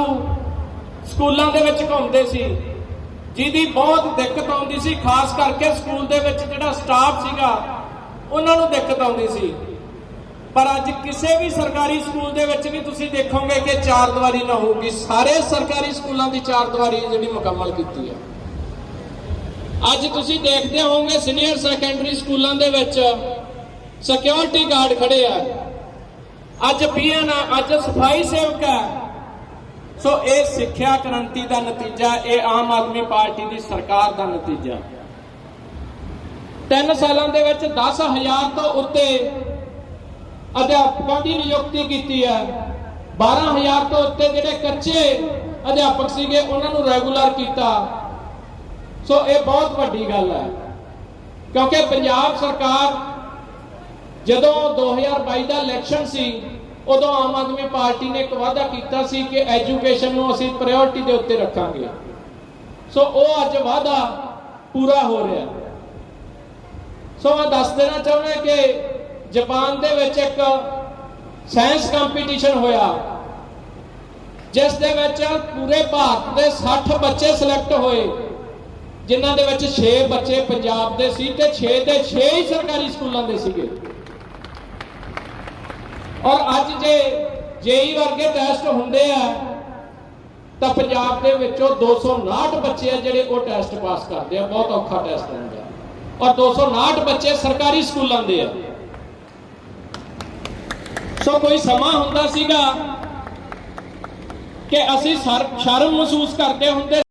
ਆਗੂ ਸਕੂਲਾਂ ਦੇ ਵਿੱਚ ਘੁੰਮਦੇ ਸੀ। ਜਿਹਦੀ ਬਹੁਤ ਦਿੱਕਤ ਆਉਂਦੀ ਸੀ, ਖਾਸ ਕਰਕੇ ਸਕੂਲ ਦੇ ਵਿੱਚ ਜਿਹੜਾ ਸਟਾਫ ਸੀਗਾ, ਉਹਨਾਂ ਨੂੰ ਦਿੱਕਤ ਆਉਂਦੀ ਸੀ। ਪਰ ਅੱਜ ਕਿਸੇ ਵੀ ਸਰਕਾਰੀ ਸਕੂਲ ਦੇ ਵਿੱਚ ਵੀ ਤੁਸੀਂ ਦੇਖੋਗੇ ਕਿ ਚਾਰ ਦੀਵਾਰੀ ਨਾ ਹੋਊਗੀ। ਸਾਰੇ ਸਰਕਾਰੀ ਸਕੂਲਾਂ ਦੀ ਚਾਰ ਦੀਵਾਰੀ ਜਿਹੜੀ ਮੁਕੰਮਲ ਕੀਤੀ ਹੈ। ਅੱਜ ਤੁਸੀਂ ਦੇਖਦੇ ਹੋਵੋਗੇ ਸੀਨੀਅਰ ਸੈਕੰਡਰੀ ਸਕੂਲਾਂ ਦੇ ਵਿੱਚ ਸਿਕਿਉਰਿਟੀ ਗਾਰਡ ਖੜੇ ਆ। ਅੱਜ ਪੀਐਨ ਅੱਜ ਸਫ਼ਾਈ ਸੇਵਕ ਹੈ ਸੋ ਇਹ ਸਿੱਖਿਆ ਕ੍ਰਾਂਤੀ ਦਾ ਨਤੀਜਾ, ਇਹ ਆਮ ਆਦਮੀ ਪਾਰਟੀ ਦੀ ਸਰਕਾਰ ਦਾ ਨਤੀਜਾ। ਤਿੰਨ ਸਾਲਾਂ ਦੇ ਵਿੱਚ 10000 ਤੋਂ ਉੱਤੇ ਅਧਿਆਪਕਾਂ ਦੀ ਨਿਯੁਕਤੀ ਕੀਤੀ ਹੈ। 12000 ਤੋਂ ਉੱਤੇ ਜਿਹੜੇ ਕੱਚੇ ਅਧਿਆਪਕ ਸੀਗੇ, ਉਹਨਾਂ ਨੂੰ ਰੈਗੂਲਰ ਕੀਤਾ। ਸੋ ਇਹ ਬਹੁਤ ਵੱਡੀ ਗੱਲ ਹੈ। ਕਿਉਂਕਿ ਪੰਜਾਬ ਸਰਕਾਰ ਜਦੋਂ 2022 ਦਾ ਇਲੈਕਸ਼ਨ ਸੀ ਉਦੋਂ ਆਮ ਆਦਮੀ ਪਾਰਟੀ ਨੇ ਇੱਕ ਵਾਅਦਾ ਕੀਤਾ ਸੀ ਕਿ ਐਜੂਕੇਸ਼ਨ ਨੂੰ ਅਸੀਂ ਪ੍ਰਾਇੋਰਟੀ ਦੇ ਉੱਤੇ ਰੱਖਾਂਗੇ। ਸੋ ਉਹ ਅੱਜ ਵਾਅਦਾ ਪੂਰਾ ਹੋ ਰਿਹਾ। ਸੋ ਮੈਂ ਦੱਸ ਦੇਣਾ ਚਾਹੁੰਦਾ ਕਿ ਜਾਪਾਨ ਦੇ ਵਿੱਚ ਇੱਕ ਸਾਇੰਸ ਕੰਪੀਟੀਸ਼ਨ ਹੋਇਆ, ਜਿਸ ਦੇ ਵਿੱਚ ਪੂਰੇ ਭਾਰਤ ਦੇ 60 ਬੱਚੇ ਸਿਲੈਕਟ ਹੋਏ, ਜਿਨ੍ਹਾਂ ਦੇ ਵਿੱਚ 6 ਬੱਚੇ ਪੰਜਾਬ ਦੇ ਸੀ ਤੇ 6 ਦੇ 6 ਹੀ ਸਰਕਾਰੀ ਸਕੂਲਾਂ ਦੇ ਸੀਗੇ। ਔਰ ਅੱਜ ਜੇ ਜੇਈ ਵਰਗੇ ਟੈਸਟ ਹੁੰਦੇ ਆ, ਤਾਂ ਪੰਜਾਬ ਦੇ ਵਿੱਚੋਂ 259 ਬੱਚੇ ਆ ਜਿਹੜੇ ਉਹ ਟੈਸਟ ਪਾਸ ਕਰਦੇ ਆ, ਬਹੁਤ ਔਖਾ ਟੈਸਟ ਹੁੰਦਾ। ਔਰ 259 ਬੱਚੇ ਸਰਕਾਰੀ ਸਕੂਲਾਂ ਦੇ ਆ। ਸੋ ਕੋਈ ਸਮਾਂ ਹੁੰਦਾ ਸੀਗਾ ਕਿ ਅਸੀਂ ਸ਼ਰਮ ਮਹਿਸੂਸ ਕਰਦੇ ਹੁੰਦੇ